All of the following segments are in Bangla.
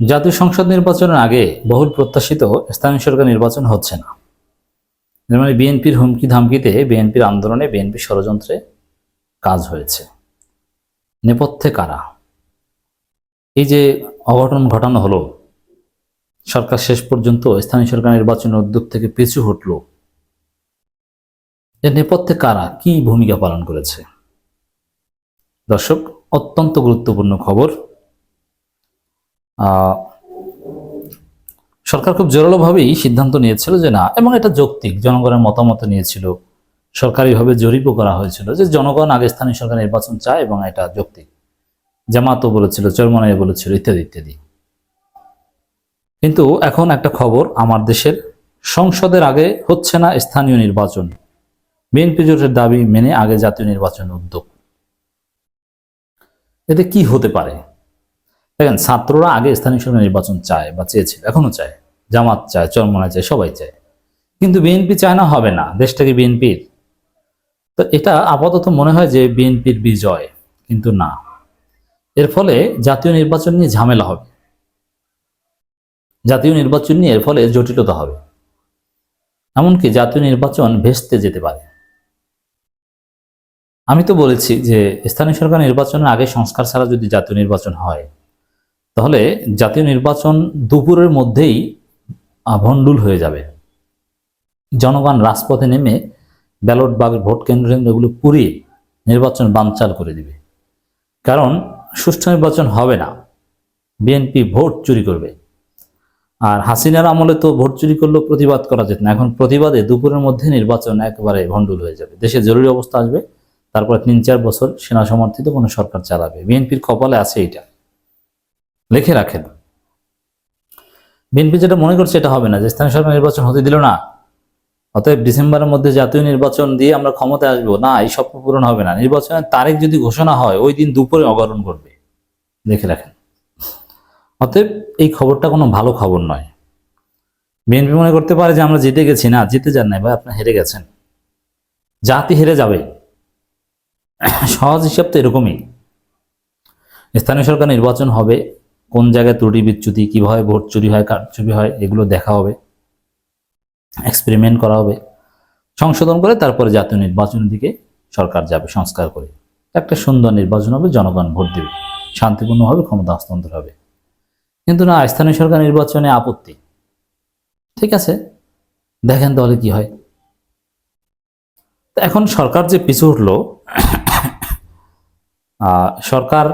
জাতীয় সংসদ নির্বাচনের আগে বহুল প্রত্যাশিত স্থানীয় সরকার নির্বাচন হচ্ছে না। মানে বিএনপির হুমকি ধামকিতে বিএনপির আন্দোলনে বিএনপি ষড়যন্ত্রে কাজ হয়েছে। নেপথ্যে কারা? এই যে অঘটন ঘটানো হলো, সরকার শেষ পর্যন্ত স্থানীয় সরকার নির্বাচনের উদ্যোগ থেকে পিছু হটল। এর নেপথ্যে কারা কি ভূমিকা পালন করেছে? দর্শক, অত্যন্ত গুরুত্বপূর্ণ খবর। সরকার খুব জোরালোভাবেই সিদ্ধান্ত নিয়েছিল যে না, এবং এটা যৌক্তিক, জনগণের মতামত নিয়েছিল। সরকারিভাবে জরিপও করা হয়েছিল যে জনগণ আগে স্থানীয় সরকার নির্বাচন চায় এবং এটা যৌক্তিক। জামাতও বলেছিল, চরমনাই বলেছিল, ইত্যাদি ইত্যাদি। কিন্তু এখন একটা খবর, আমার দেশের সংসদের আগে হচ্ছে না স্থানীয় নির্বাচন। বিএনপি জোটের দাবি মেনে আগে জাতীয় নির্বাচন উদ্যোগ। এতে কি হতে পারে? দেখেন, ছাত্ররা আগে স্থানীয় সরকার নির্বাচন চায় বা চেয়েছিল, এখনও চায়। জামাত চায় চরমনা চায়, সবাই চায়। কিন্তু বিএনপি চায় না, হবে না, দেশটাকে বিএনপির। তো এটা আপাতত মনে হয় যে বিএনপির বিজয়, কিন্তু না। এর ফলে জাতীয় নির্বাচন নিয়ে ঝামেলা হবে। জাতীয় নির্বাচন নিয়ে এর ফলে জটিলতা হবে। এমনকি জাতীয় নির্বাচন ভেস্তে যেতে পারে। আমি তো বলেছি যে স্থানীয় সরকার নির্বাচনের আগে সংস্কার ছাড়া যদি জাতীয় নির্বাচন হয় তাহলে জাতীয় নির্বাচন দুপুরের মধ্যেই ভণ্ডুল হয়ে যাবে। জনগণ রাজপথে নেমে ব্যালট বাগ, ভোট কেন্দ্র এগুলো পুড়িয়ে নির্বাচন বানচাল করে দিবে। কারণ, সুষ্ঠু নির্বাচন হবে না। বিএনপি ভোট চুরি করবে। আর হাসিনার আমলে তো ভোট চুরি করলেও প্রতিবাদ করা যেত না। এখন প্রতিবাদে দুপুরের মধ্যে নির্বাচন একেবারে ভণ্ডুল হয়ে যাবে। দেশে জরুরি অবস্থা আসবে, তারপরে তিন চার বছর সেনা সমর্থিত কোনো সরকার চালাবে। বিএনপির কপালে আছে এইটা। লিখে রাখেন। বিএনপি যেটা মনে করছে এটা হবে না, যে স্থানীয় সরকার নির্বাচন হতে দিল না। অতএব ডিসেম্বরের মধ্যে জাতীয় নির্বাচন দিয়ে আমরা ক্ষমতায় আসব, না, এই স্বপ্ন পূরণ হবে না। নির্বাচনের তারিখ যদি ঘোষণা হয়, ওই দিন দুপুরে অবরণ করবে। দেখে রাখেন। অতএব এই খবরটা কোনো ভালো খবর নয়। বিএনপি মনে করতে পারে যে আমরা জিতে গেছি, না, জিতে যান নাই ভাই আপনি হেরে গেছেন। জাতি হেরে যাবে। সহজ হিসাব তো এরকমই। স্থানীয় সরকার নির্বাচন হবে কোন জায়গায় ত্রুটি বিচ্যুতি, কীভাবে ভোট চুরি হয়, কার চুরি হয়, এগুলো দেখা হবে এক্সপেরিমেন্ট করা হবে, সংশোধন করে তারপরে জাতীয় নির্বাচনের দিকে সরকার যাবে, সংস্কার করে। একটা সুন্দর নির্বাচন হবে, জনগণ ভোট দেবে, শান্তিপূর্ণভাবে ক্ষমতা হস্তান্তর হবে। কিন্তু না, স্থানীয় সরকার নির্বাচনে আপত্তি। ঠিক আছে, দেখেন তাহলে কি হয়। এখন সরকার যে পিছু উঠল সরকার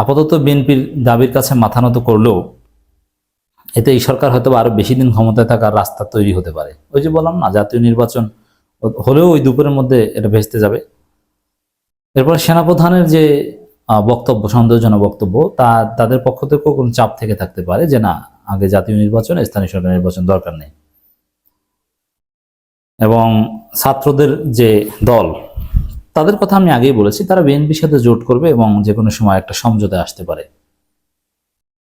আপাতত বিএনপির দাবির কাছে মাথা নত করলেও এতে এই সরকার হয়তো আরও বেশি দিন ক্ষমতায় থাকার রাস্তা তৈরি হতে পারে। ওই যে বললাম না, জাতীয় নির্বাচন হলেও ওই দুপুরের মধ্যে এটা ভেস্তে যাবে। এরপর সেনাপ্রধানের যে বক্তব্য, সন্দেহজনক বক্তব্য, তা তাদের পক্ষ থেকেও কোনো চাপ থেকে থাকতে পারে যে না, আগে জাতীয় নির্বাচন, স্থানীয় সরকার নির্বাচন দরকার নেই। এবং ছাত্রদের যে দল তাদের কথা আমি আগেই বলেছি, তারা বিএনপির সাথে জোট করবে এবং যে কোনো সময় একটা সমঝোতে আসতে পারে।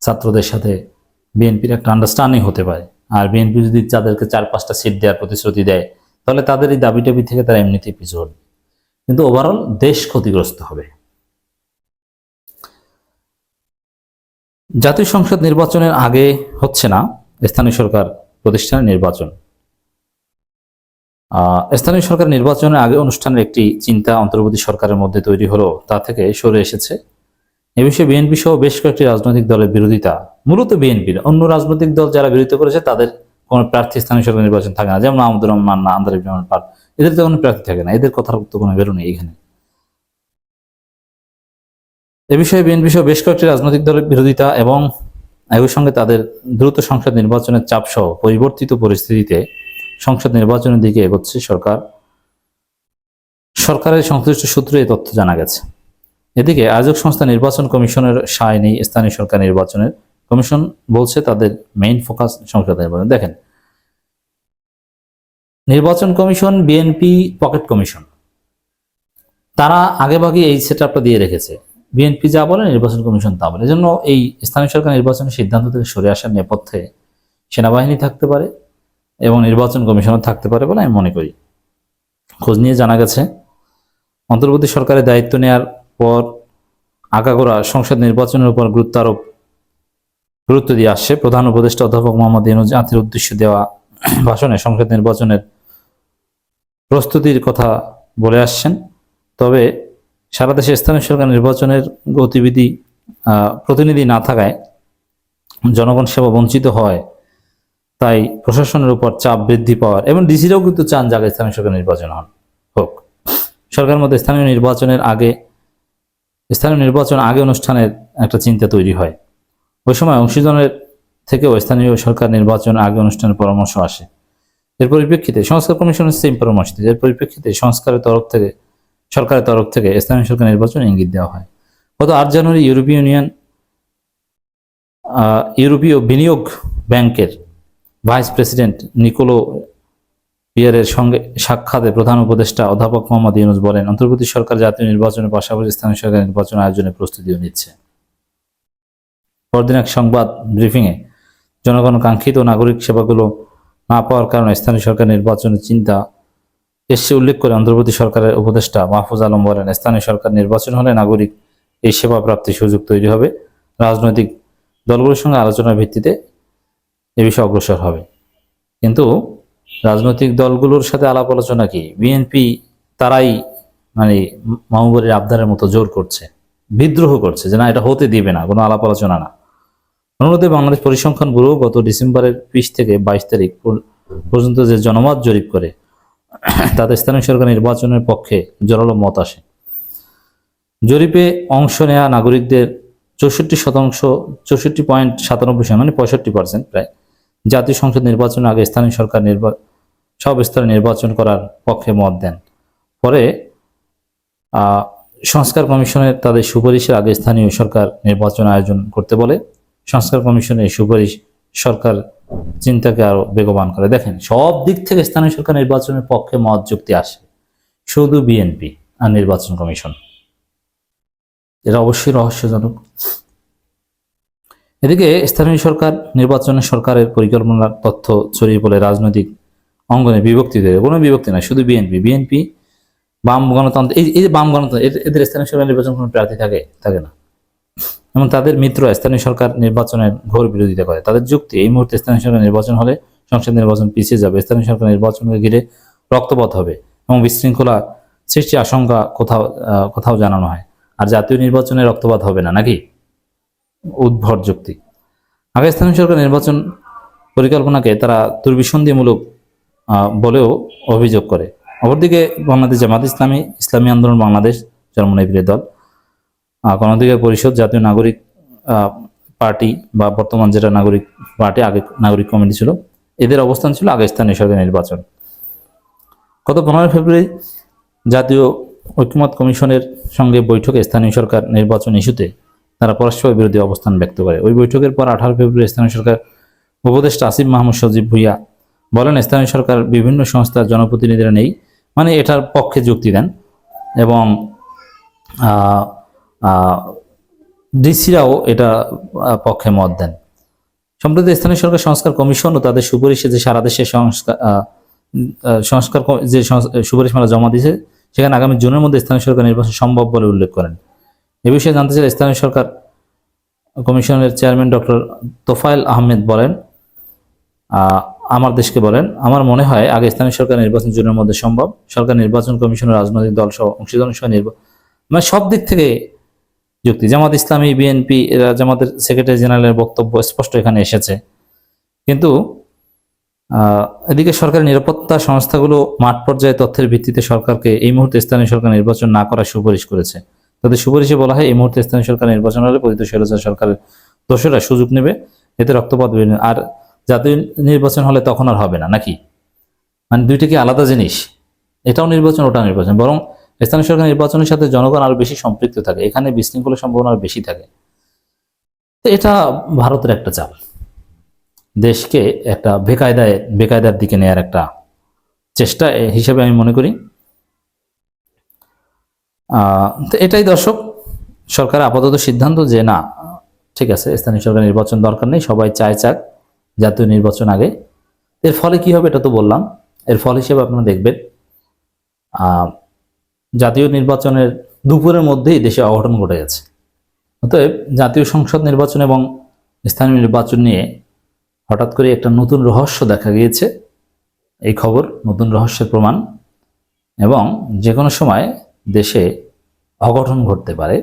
ছাত্রদের সাথে বিএনপির একটা আন্ডারস্ট্যান্ডিং হতে পারে। আর বিএনপি যদি তাদেরকে চার, পাঁচটা সিট দেওয়ার প্রতিশ্রুতি দেয়, তাহলে তাদের এই দাবি টাবি থেকে তারা এমনিতেই পিছু কিন্তু ওভারঅল দেশ ক্ষতিগ্রস্ত হবে। জাতীয় সংসদ নির্বাচনের আগে হচ্ছে না স্থানীয় সরকার প্রতিষ্ঠানের নির্বাচন। স্থানীয় সরকার নির্বাচনের আগে অনুষ্ঠানের একটি চিন্তা অন্তর্বর্তী সরকারের মধ্যে তৈরি হলো, তা থেকে সরে এসেছে। এ বিষয়ে বিএনপি সহ বেশ কয়েকটি রাজনৈতিক দলের বিরোধিতা। মূলত বিএনপির। অন্য রাজনৈতিক দল যারা বিরোধিতা করেছে, তাদের কোনো প্রার্থী স্থানীয় সরকার নির্বাচন থাকে না। যেমন আহমদুর রহমান না, আন্দার রহমান পাল এদের তো কোনো প্রার্থী থাকে না। এদের কথার তো কোনো বেরো নেই এখানে। এ বিষয়ে বিএনপি সহ বেশ কয়েকটি রাজনৈতিক দলের বিরোধিতা এবং একই সঙ্গে তাদের দ্রুত সংসদ নির্বাচনের চাপ সহ পরিবর্তিত পরিস্থিতিতে সংসদ নির্বাচনের দিকে এগোচ্ছে সরকার। সরকারের সংশ্লিষ্ট সূত্রে এই তথ্য জানা গেছে। এদিকে আয়োজক সংস্থা নির্বাচন কমিশনের সায় নেই স্থানীয় সরকার নির্বাচনের। কমিশন বলছে তাদের মেইন ফোকাস সংসদ নির্বাচন। দেখেন, নির্বাচন কমিশন, বিএনপি, পকেট কমিশন, তারা আগেভাগে এই সেট আপটা দিয়ে রেখেছে। বিএনপি যা বলে, নির্বাচন কমিশন তা বলে। এজন্য এই স্থানীয় সরকার নির্বাচনের সিদ্ধান্ত থেকে সরে আসার নেপথ্যে সেনাবাহিনী থাকতে পারে এবং নির্বাচন কমিশনও থাকতে পারে বলে আমি মনে করি। খোঁজ নিয়ে জানা গেছে, অন্তর্বর্তী সরকারের দায়িত্ব নেওয়ার পর আগাগোড়া সংসদ নির্বাচনের উপর গুরুত্ব আরোপ, গুরুত্ব দিয়ে আসছে। প্রধান উপদেষ্টা অধ্যাপক মোহাম্মদ ইনুজ জাতির উদ্দেশ্যে দেওয়া ভাষণে সংসদ নির্বাচনের প্রস্তুতির কথা বলে আসছেন। তবে সারা দেশে স্থানীয় সরকার নির্বাচনের গতিবিধি প্রতিনিধি না থাকায় জনগণ সেবা বঞ্চিত হয়। তাই প্রশাসনের উপর চাপ বৃদ্ধি পাওয়ার এবং ডিসিরাও কিন্তু চান আগে স্থানীয় সরকার নির্বাচন হন, হোক। সরকারের মধ্যে স্থানীয় নির্বাচনের আগে, স্থানীয় নির্বাচন আগে অনুষ্ঠানের একটা চিন্তা তৈরি হয়। ওই সময় অংশীজনের থেকেও স্থানীয় সরকার নির্বাচন আগে অনুষ্ঠানের পরামর্শ আসে। এর পরিপ্রেক্ষিতে সংস্কার কমিশনের সেম পরামর্শ। এর পরিপ্রেক্ষিতে সংস্কারের তরফ থেকে, সরকারের তরফ থেকে স্থানীয় সরকার নির্বাচন ইঙ্গিত দেওয়া হয়। গত আট জানুয়ারি ইউরোপীয় ইউনিয়ন ইউরোপীয় বিনিয়োগ ব্যাংকের ভাইস প্রেসিডেন্ট নিকোলো পিয়ারের সঙ্গে সাক্ষাতে প্রধান উপদেষ্টা অধ্যাপক মোহাম্মদ ইউনুস বলেন, অন্তর্বর্তী সরকার জাতীয় নির্বাচনের পাশাপাশি স্থানীয় সরকার নির্বাচন আয়োজনের প্রস্তুতিও নিচ্ছে। পরদিন এক সংবাদ ব্রিফিংয়ে জনগণ কাঙ্ক্ষিত নাগরিক সেবাগুলো না পাওয়ার কারণে স্থানীয় সরকার নির্বাচনের চিন্তা এসে উল্লেখ করে অন্তর্বর্তী সরকারের উপদেষ্টা মাহফুজ আলম বলেন, স্থানীয় সরকার নির্বাচন হলে নাগরিক এই সেবা প্রাপ্তির সুযোগ তৈরি হবে। রাজনৈতিক দলগুলোর সঙ্গে আলোচনার ভিত্তিতে এ বিষয়ে অগ্রসর হবে। কিন্তু রাজনৈতিক দলগুলোর সাথে আলাপ আলোচনা কি? বিএনপি তারাই মানে মাহবুবের আবদারের মতো জোর করছে, বিদ্রোহ করছে যে না, এটা হতে দিবে না, কোনো আলাপ আলোচনা না। অনুরোধে বাংলাদেশ পরিসংখ্যান ব্যুরো গত ডিসেম্বরের বিশ থেকে বাইশ তারিখ পর- পর্যন্ত যে জনমত জরিপ করে, তাতে স্থানীয় সরকার নির্বাচনের পক্ষে জোরালো মত আসে। জরিপে অংশ নেওয়া নাগরিকদের চৌষট্টি শতাংশ, চৌষট্টি পয়েন্ট সাতানব্বই মানে পঁয়ষট্টি পার্সেন্ট প্রায় জাতীয় সংসদ নির্বাচনের আগে স্থানীয় সরকার নির্বা সব স্তরে নির্বাচন করার পক্ষে মত দেন। পরে সংস্কার কমিশনের তাদের সুপারিশের আগে স্থানীয় সরকার নির্বাচন আয়োজন করতে বলে। সংস্কার কমিশনের সুপারিশ সরকার চিন্তাকে আরও বেগবান করে। দেখেন, সব দিক থেকে স্থানীয় সরকার নির্বাচনের পক্ষে মত যুক্তি আসে। শুধু বিএনপি আর নির্বাচন কমিশন। এটা অবশ্যই রহস্যজনক। এদিকে স্থানীয় সরকার নির্বাচনে সরকারের পরিকল্পনার তথ্য ছড়িয়ে পড়ে রাজনৈতিক অঙ্গনে বিভক্তি তৈরি কোনো বিভক্তি নয়, শুধু বিএনপি। বিএনপি বাম গণতন্ত্র এই এই যে বাম গণতন্ত্র, এদের- এদের স্থানীয় সরকার নির্বাচন কোনো প্রার্থী থাকে থাকে না। এবং তাদের মিত্র স্থানীয় সরকার নির্বাচনের ঘোর বিরোধিতা করে। তাদের যুক্তি, এই মুহূর্তে স্থানীয় সরকার নির্বাচন হলে সংসদ নির্বাচন পিছিয়ে যাবে। স্থানীয় সরকার নির্বাচনকে ঘিরে রক্তপাত হবে এবং বিশৃঙ্খলা সৃষ্টি আশঙ্কা কোথাও কোথাও জানানো হয়। আর জাতীয় নির্বাচনে রক্তপাত হবে না, নাকি? উদ্ভট যুক্তি। স্থানীয় সরকার নির্বাচন পরিকল্পনাকে তারা দুর্বিসন্ধিমূলক বলেও অভিযোগ করে। অপরদিকে বাংলাদেশ জামাত ইসলামী ইসলামী আন্দোলন বাংলাদেশ জন্মনেত্রী দল আহ, গণঅধিকার পরিষদ জাতীয় নাগরিক পার্টি বা বর্তমান যেটা নাগরিক পার্টি আগে নাগরিক কমিটি ছিল এদের অবস্থান ছিল আগে স্থানীয় সরকার নির্বাচন। গত পনেরোই ফেব্রুয়ারি জাতীয় ঐক্যমত কমিশনের সঙ্গে বৈঠকে স্থানীয় সরকার নির্বাচন ইস্যুতে তারা পরস্পর বিরোধী অবস্থান ব্যক্ত করে। ওই বৈঠকের পর আঠারো ফেব্রুয়ারি স্থানীয় সরকার উপদেষ্টা আসিফ মাহমুদ সজীব ভুইয়া বলেন, স্থানীয় সরকার বিভিন্ন সংস্থার জনপ্রতিনিধিরা নেই মানে এটার পক্ষে যুক্তি দেন এবং ডিসিরাও এটা পক্ষে মত দেন। সম্প্রতি স্থানীয় সরকার সংস্কার কমিশন ও তাদের সুপারিশে যে সারা দেশে সংস্কার সংস্কার যে সুপারিশমালা জমা দিয়েছে, সেখানে আগামী জুনের মধ্যে স্থানীয় সরকার নির্বাচন সম্ভব বলে উল্লেখ করেন। এ বিষয়ে জানতে চাইলে স্থানীয় সরকার কমিশনের চেয়ারম্যান ডক্টর তোফায়েল আহমেদ বলেন আমার দেশকে বলেন, আমার মনে হয় আগে স্থানীয় সরকার নির্বাচন জুনের মধ্যে সম্ভব। সরকার নির্বাচন কমিশনের রাজনৈতিক দল সহ অংশীদার সহ নির্বাচন মানে সব দিক থেকে যুক্তি। জামাত ইসলামী, বিএনপি, এরা জামাতের সেক্রেটারি জেনারেলের বক্তব্য স্পষ্ট এখানে এসেছে। কিন্তু এদিকে সরকারি নিরাপত্তা সংস্থাগুলো মাঠ পর্যায়ে তথ্যের ভিত্তিতে সরকারকে এই মুহূর্তে স্থানীয় সরকার নির্বাচন না করার সুপারিশ করেছে। তাদের সুপারিশে বলা হয়, এই মুহূর্তে স্থানীয় সরকার নির্বাচন হলে পতিত স্বৈরাচার সরকারের দোষরা সুযোগ নেবে। এতে রক্তপাত বেড়ে আর জাতীয় নির্বাচন হলে তখন আর হবে না, নাকি? মানে দুইটা কি আলাদা জিনিস? এটাও নির্বাচন ওটা নির্বাচন। বরং স্থানীয় সরকার নির্বাচনের সাথে জনগণ আরও বেশি সম্পৃক্ত থাকে। এখানে বিশৃঙ্খলার সম্ভাবনা আরও বেশি থাকে। তো এটা ভারতের একটা চাল দেশকে একটা বেকায়দায়, বেকায়দার দিকে নেয়ার একটা চেষ্টা হিসেবে আমি মনে করি। তো এটাই দর্শক সরকার আপাতত সিদ্ধান্ত যে না, ঠিক আছে, স্থানীয় সরকার নির্বাচন দরকার নেই, সবাই চায় চাক জাতীয় নির্বাচন আগে। এর ফলে কি হবে এটা তো বললাম, এর ফল হিসেবে আপনারা দেখবেন জাতীয় নির্বাচনের দুপুরের মধ্যেই দেশে অঘটন ঘটে গেছে। অতএব জাতীয় সংসদ নির্বাচন এবং স্থানীয় নির্বাচন নিয়ে হঠাৎ করে একটা নতুন রহস্য দেখা গিয়েছে, এই খবর, নতুন রহস্যের প্রমাণ এবং যে কোনো সময় দেশে অঘটন ঘটতে পারে।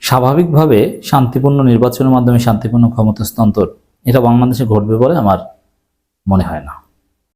স্বাভাবিকভাবে শান্তিপূর্ণ নির্বাচনের মাধ্যমে শান্তিপূর্ণ ক্ষমতা হস্তান্তর এটা বাংলাদেশে ঘটবে বলে আমার মনে হয় না।